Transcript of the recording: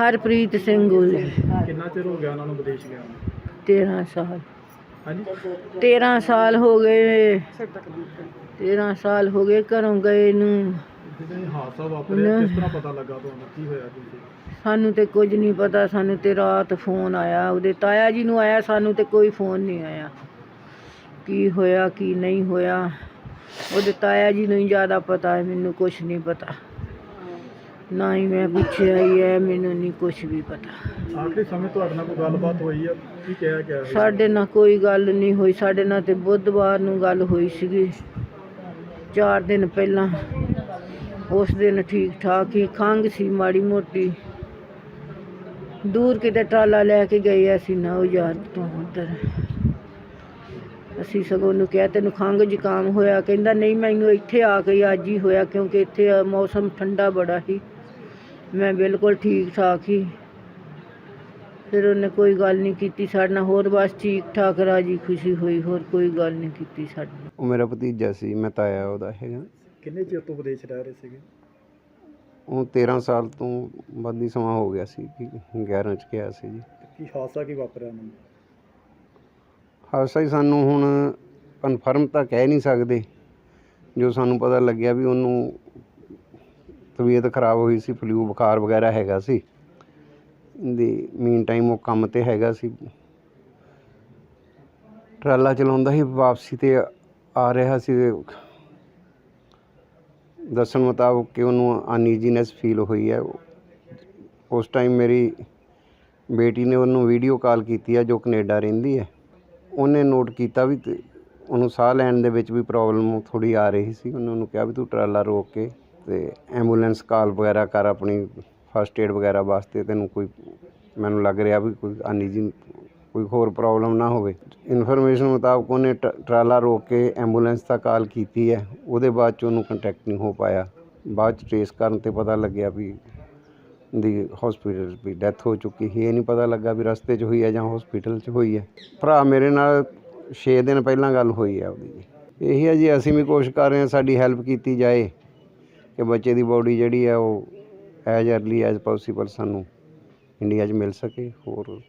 ਹਰਪ੍ਰੀਤ ਸਿੰਘ ਗੋਲੇ ਕਿੰਨਾ ਚਿਰ ਹੋ ਗਿਆ ਉਹਨਾਂ ਨੂੰ ਵਿਦੇਸ਼ ਗਿਆ ਨੂੰ? 13 ਸਾਲ। ਹਾਂਜੀ? 13 ਸਾਲ ਹੋ ਗਏ। 13 ਸਾਲ ਹੋ ਗਏ ਘਰੋਂ ਗਏ ਨੂੰ। ਜਦੋਂ ਇਹ ਹਾਦਸਾ ਵਾਪਰਿਆ ਕਿਸ ਤਰ੍ਹਾਂ ਪਤਾ ਲੱਗਾ ਤੁਹਾਨੂੰ? ਕੀ ਹੋਇਆ ਤੁਸੀਂ ਸਾਨੂੰ ਤੇ ਕੁਝ ਨਹੀਂ ਪਤਾ। ਸਾਨੂੰ ਤੇ ਰਾਤ ਫੋਨ ਆਇਆ। ਉਹਦੇ ਤਾਇਆ ਜੀ ਨੂੰ ਆਇਆ ਸਾਨੂੰ ਤੇ ਕੋਈ ਫੋਨ ਨਹੀਂ ਆਇਆ। ਕੀ ਹੋਇਆ ਕੀ ਨਹੀਂ ਹੋਇਆ? ਉਹਦੇ ਤਾਇਆ ਜੀ ਨੂੰ ਹੀ ਜ਼ਿਆਦਾ ਪਤਾ ਹੈ ਮੈਨੂੰ ਕੁਝ ਨਹੀਂ ਪਤਾ। ਨਾ ਹੀ ਮੈਂ ਪੁੱਛਿਆ ਹੀ ਹੈ ਮੈਨੂੰ ਨਹੀਂ ਕੁਝ ਵੀ ਪਤਾ। ਆਖਰੀ ਸਮੇਂ ਤੁਹਾਡੇ ਨਾਲ ਕੋਈ ਗੱਲਬਾਤ ਹੋਈ ਹੈ ਕੀ ਕਿਹਾ ਗਿਆ? ਸਾਡੇ ਨਾਲ ਕੋਈ ਗੱਲ ਨਹੀਂ ਹੋਈ। ਸਾਡੇ ਨਾਲ ਤੇ ਬੁੱਧਵਾਰ ਨੂੰ ਗੱਲ ਹੋਈ ਸੀਗੀ। ਚਾਰ ਦਿਨ ਪਹਿਲਾਂ। ਉਸ ਦਿਨ ਠੀਕ ਠਾਕ ਹੀ ਖੰਘ ਸੀ ਮਾੜੀ ਮੋਟੀ। ਦੂਰ ਕਿਤੇ ਟਰਾਲਾ ਲੈ ਕੇ ਗਏ ਅਸੀਂ ਨਾ ਯਾਰ ਤੋਂ ਉੱਧਰ। ਅਸੀਂ ਸਗੋਂ ਨੂੰ ਕਿਹਾ ਤੈਨੂੰ ਖੰਘ ਜ਼ੁਕਾਮ ਹੋਇਆ? ਕਹਿੰਦਾ ਨਹੀਂ ਮੈਨੂੰ ਇੱਥੇ ਆ ਕੇ ਅੱਜ ਹੀ ਹੋਇਆ ਕਿਉਂਕਿ ਇੱਥੇ ਮੌਸਮ ਠੰਡਾ ਬੜਾ ਸੀ ਮੈਂ ਬਿਲਕੁਲ ਠੀਕ ਠਾਕ ਹੀ। ਫਿਰ ਉਹਨੇ ਕੋਈ ਗੱਲ ਨਹੀਂ ਕੀਤੀ ਸਾਡੇ ਨਾਲ ਹੋਰ ਬਸ ਠੀਕ ਠਾਕ ਰਾਜੀ ਖੁਸ਼ੀ ਹੋਈ ਹੋਰ ਕੋਈ ਗੱਲ ਨਹੀਂ ਕੀਤੀ ਸਾਡੇ ਨਾਲ। ਉਹ ਮੇਰਾ ਭਤੀਜਾ ਸੀ ਮੈਂ ਤਾਇਆ ਉਹਦਾ ਹੈਗਾ। ਕਿੰਨੇ ਚਿਰ ਤੋਂ ਵਿਦੇਸ਼ ਰਹਿ ਰਹੇ ਸੀਗੇ? ਉਹ 13 ਸਾਲ ਤੋਂ ਵੱਧ ਹੀ ਸਮਾਂ ਹੋ ਗਿਆ ਸੀ ਕਿ 11 ਚ ਗਿਆ ਸੀ ਜੀ। ਕੀ ਹਾਦਸਾ ਕੀ ਵਾਪਰਿਆ ਉਹਨਾਂ ਨੂੰ? ਹਾਦਸਾ ਹੀ ਸਾਨੂੰ ਹੁਣ ਕਨਫਰਮ ਤਾਂ ਕਹਿ ਨਹੀਂ ਸਕਦੇ। ਜੋ ਸਾਨੂੰ ਪਤਾ ਲੱਗਿਆ ਵੀ ਉਹਨੂੰ ਤਬੀਅਤ ਖਰਾਬ ਹੋਈ ਸੀ, ਫਲੂ ਬੁਖਾਰ ਵਗੈਰਾ ਹੈਗਾ ਸੀ। ਦੀ ਮੀਨ ਟਾਈਮ ਉਹ ਕੰਮ ਤੇ ਹੈਗਾ ਸੀ। ਟਰਾਲਾ ਚਲਾਉਂਦਾ ਸੀ, ਵਾਪਸੀ ਤੇ ਆ ਰਿਹਾ ਸੀ। ਤੇ ਦੱਸਣ ਮੁਤਾਬਕ ਕਿ ਉਹਨੂੰ ਅਨਈਜ਼ੀਨੈਸ ਫੀਲ ਹੋਈ ਹੈ। ਉਸ ਟਾਈਮ ਮੇਰੀ ਬੇਟੀ ਨੇ ਉਹਨੂੰ ਵੀਡੀਓ ਕਾਲ ਕੀਤੀ ਹੈ, ਜੋ ਕੈਨੇਡਾ ਰਹਿੰਦੀ ਹੈ। ਉਹਨੇ ਨੋਟ ਕੀਤਾ ਵੀ ਤੇ ਉਹਨੂੰ ਸਾਹ ਲੈਣ ਦੇ ਵਿੱਚ ਵੀ ਪ੍ਰੋਬਲਮ ਥੋੜੀ ਆ ਰਹੀ ਸੀ। ਉਹਨੇ ਉਹਨੂੰ ਕਿਹਾ ਵੀ ਤੂੰ ਟਰਾਲਾ ਰੋਕ ਕੇ ਅਤੇ ਐਂਬੂਲੈਂਸ ਕਾਲ ਵਗੈਰਾ ਕਰ ਆਪਣੀ ਫਸਟ ਏਡ ਵਗੈਰਾ ਵਾਸਤੇ ਤੈਨੂੰ ਕੋਈ ਮੈਨੂੰ ਲੱਗ ਰਿਹਾ ਵੀ ਕੋਈ ਅਨਈਜੀ ਕੋਈ ਹੋਰ ਪ੍ਰੋਬਲਮ ਨਾ ਹੋਵੇ। ਇਨਫੋਰਮੇਸ਼ਨ ਮੁਤਾਬਕ ਉਹਨੇ ਟ- ਟਰਾਲਾ ਰੋਕ ਕੇ ਐਂਬੂਲੈਂਸ ਦਾ ਕਾਲ ਕੀਤੀ ਹੈ। ਉਹਦੇ ਬਾਅਦ ਚ ਉਹਨੂੰ ਕੰਟੈਕਟ ਨਹੀਂ ਹੋ ਪਾਇਆ। ਬਾਅਦ ਚ ਟ੍ਰੇਸ ਕਰਨ ਤੇ ਪਤਾ ਲੱਗਿਆ ਵੀ ਦੀ ਹਸਪੀਟਲ ਵੀ ਡੈਥ ਹੋ ਚੁੱਕੀ ਸੀ। ਇਹ ਨਹੀਂ ਪਤਾ ਲੱਗਾ ਵੀ ਰਸਤੇ 'ਚ ਹੋਈ ਹੈ ਜਾਂ ਹਸਪੀਟਲ 'ਚ ਹੋਈ ਹੈ। ਭਰਾ ਮੇਰੇ ਨਾਲ 6 ਦਿਨ ਪਹਿਲਾਂ ਗੱਲ ਹੋਈ ਹੈ ਉਹਦੀ। ਜੀ ਇਹੀ ਹੈ ਜੀ, ਅਸੀਂ ਵੀ ਕੋਸ਼ਿਸ਼ ਕਰ ਰਹੇ ਹਾਂ ਸਾਡੀ ਹੈਲਪ ਕੀਤੀ ਜਾਏ। ਕਿ ਬੱਚੇ ਦੀ ਬੋਡੀ ਜਿਹੜੀ ਆ ਉਹ ਐਜ਼ ਅਰਲੀ ਐਜ਼ ਪੋਸੀਬਲ ਸਾਨੂੰ ਇੰਡੀਆ 'ਚ ਮਿਲ ਸਕੇ, ਹੋਰ